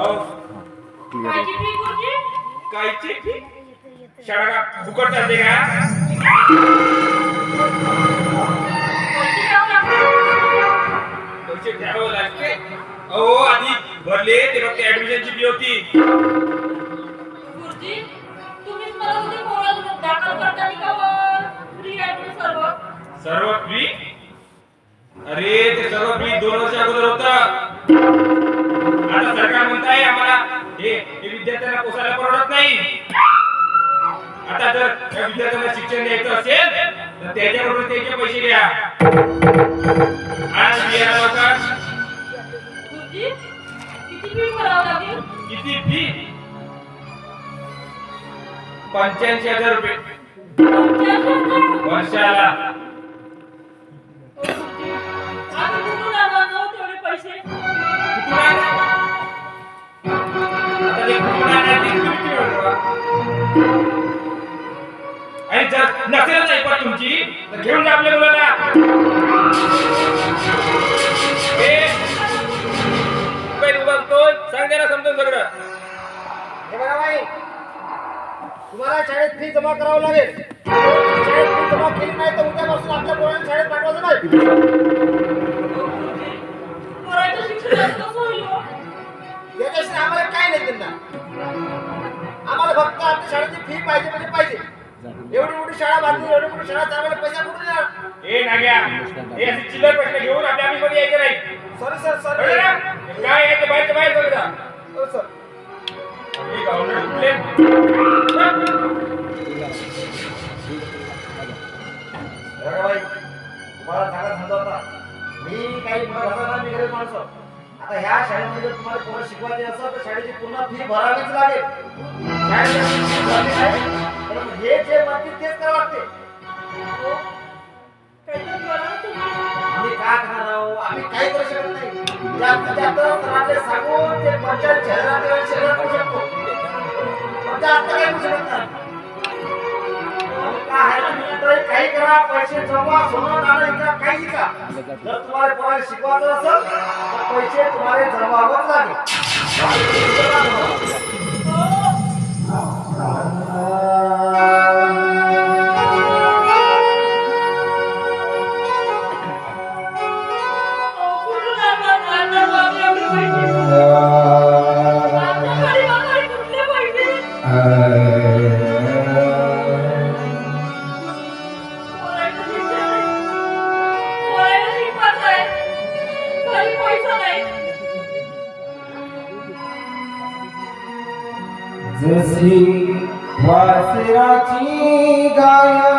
हो क्लिअर कायची शाळा फुकट चालते का पैसे द्यावं लागते अहो आधी भरले ते फक्त ऍडमिशनची फी होती फ्री सर्व अरे ते सर्व फ्री दोन वर्ष अगोदर होत. आता सरकार म्हणताय आम्हाला हे विद्यार्थ्यांना पोसायला परवडत नाही. आता जर त्या विद्यार्थ्यांना शिक्षण द्यायचं असेल तर त्याच्याबरोबर त्याचे पैसे घ्या. आज लवकर गुरुजी किती फी भरावं लागेल? किती फी? पंच्याऐंशी हजार रुपये. वर्षाला. आणि जर नसेलच ऐकत तुमची तर घेऊन जा आपल्या मुलाला. सांग समजून सगळं. हे बघा बाई तुम्हाला शाळेत फी जमा करावं लागेल. शाळेत फी जमा केली नाही तर उद्यापासून आपल्या पोरांना शाळेत पाठवायचं नाही. हो? आम्हाला काय नाही त्यांना आम्हाला फक्त शाळेची फी पाहिजे म्हणजे पाहिजे. एवढी मोठी शाळा बांधली एवढी मोठी शाळा चालवायला पैसा कुठून येणार? ए नाग्या हे असे चिल्लर प्रश्न घेऊन आपल्या ऑफिसमध्ये यायचं नाही. Sorry sir? सॉरी काय आहे ते बाहेरच्या बाहेर करू द्या हो सर हे गावंडळ कुठले? तुम्हाला चांगला समजावता मी काही मी माणसं आता ह्या शाळेमध्ये जर तुम्हाला पोरं शिकवायचे असेल तर शाळेची पूर्ण फी भरावीच लागेल. शाळेची फी भरावी नाही, परंतु हे जे म्हणतील तेच करावं लागते. हो? काहीतरी करा तुम्ही. आम्ही काय करणार आहोत आम्ही काही करू शकत नाही. जास्त जास्त सरांचे सांगून ते पंचायत शहरात शहरात करू शकतो. पण जास्त काही करू शकत नाही? काही करा पैसे जमा सोनं नाणं इका काही का जर तुम्हाला कोणाला शिकवायचं असेल तर पैसे तुम्हाला जमावंच लागेल Uh... जशी वासराची गाया.